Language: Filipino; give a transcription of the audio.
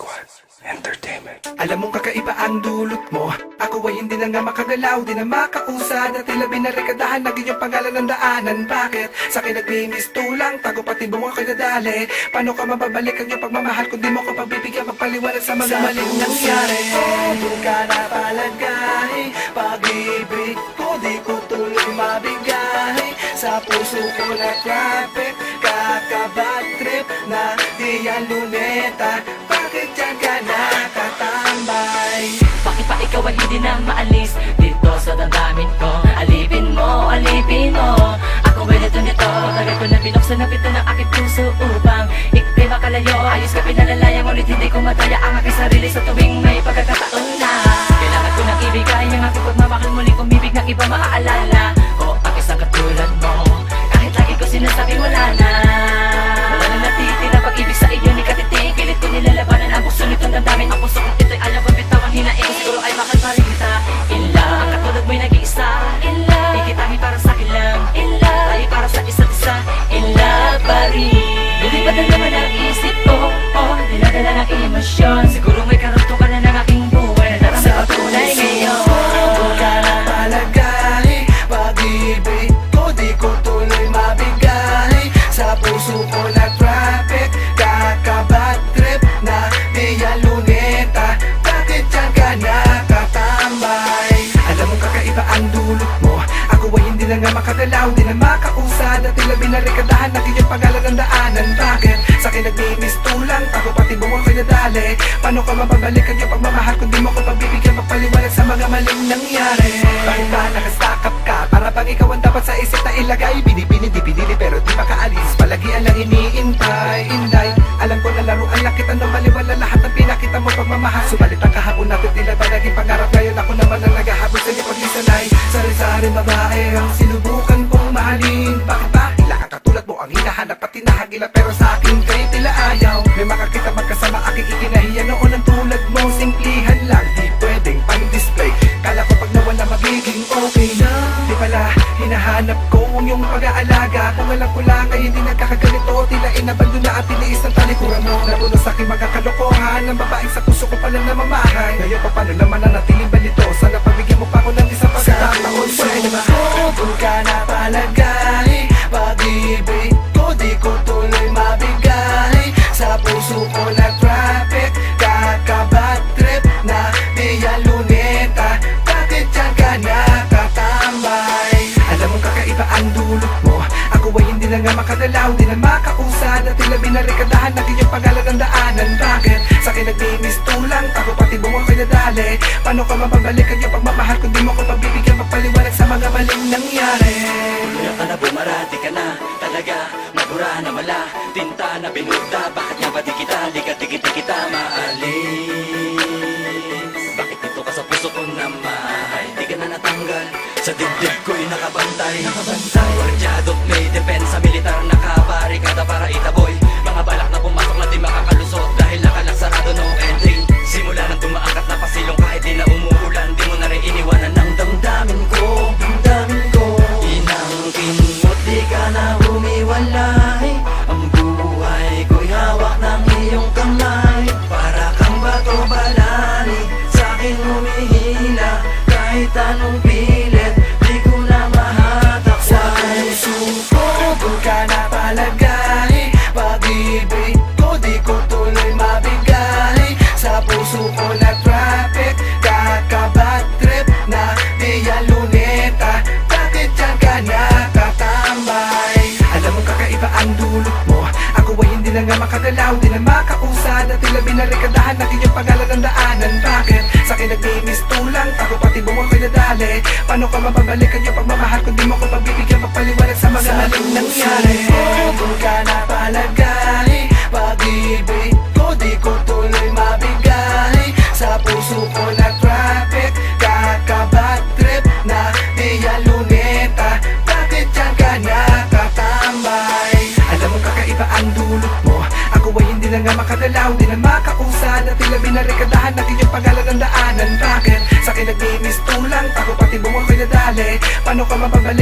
Squad. Entertainment. Alam mong kakaiba ang dulot mo. Ako ay hindi na nga makagalaw Di na makausad. At tila binarikadahan Naging yung pangalan ng daanan. Bakit? Sa akin nagmimis tulang Tago pati bunga ko'y nadali. Paano ka mababalik ang iyong pagmamahal Kung di mo ko pagbibigyan Magpaliwanag sa mga maling nangyari? Doon ka na palagay. Pag-ibig ko Di ko tuloy mabigay. Sa puso ko na traffic Kakabad trip na di yan luneta ikaw ay hindi na maalis. Dito sa damdamin ko Alipin mo, alipin mo. Ako ay nito nito Tagal ko na binuksan na pito ng aking puso Upang ikay makalayo. Ayos ka pinalalayang ulit Hindi ko mataya ang aking sarili Sa tuwing may pagkakataon na. Kailangan ko nang ibigay Ang aking pagmamahal muli Umibig ng iba maaalala. O ang isang katulad mo Kahit lagi ko sinasabi wala na ng Bakit? Sa akin nagmimis tulang Ako pati buwang ko'y nadali Paano ka mababalik ang iyong pagmamahal Kung di mo ko pagbibigyan Magpaliwanag sa mga maling nangyari. Bakit ba nakastack ka? Para bang ikaw ang dapat sa isip na ilagay. Binibini, di pinili pero di makaalis. Palagian lang iniintay Inday, alam ko na laruan lang kita Nung maliwala lahat ng pinakita mo pagmamahal. Subalit ang kahapon natin tila ba naging pangarap Ngayon ako naman ang naghahabol sa iyo pag-isanay Sari-sari babae ang sinubukan tinahagila Pero sa akin kay tila ayaw. May makakita magkasama aking ikinahiya Noon ang tulad mo? Simplihan lang Di pwedeng pang-display. Kala ko pag nawala magiging okay na. Di pala hinahanap ko ang iyong pag-aalaga. Kung alam ko lang ay hindi nagkakaganito Tila inabandon na at tiniis ng talikuran mo. Napuno sa aking mga kalokohan Ang babaeng sa puso ko palang namamahay. Ngayon pa paano naman nanatiling balito akin nagmimis tulang. Ako pati bunga ko'y nadali. Paano ka mababalik ang pagmamahal Kung di mo ko pagbibigyan Magpaliwanag sa mga maling nangyari. Kuya ka na bumarati ka na. Talaga, magura na mala. Tinta na binugda Bakit nga ba di kita? Likat-dikit di kita kang bato balani Sa'kin humihina Kahit anong pilit Di ko na mahatak. Sa puso ko Doon ka na palagay. Pag-ibig ko di ko tuloy mabigay. Sa puso ko na Sa akin nagmimis tulang. Ako pati bunga ko'y nadali. Paano ka mababalik ang iyong pagmamahal Kung di mo ko pagbibigyan Magpaliwanag sa mga maling nangyari. Doon ka na Paano ka mababalik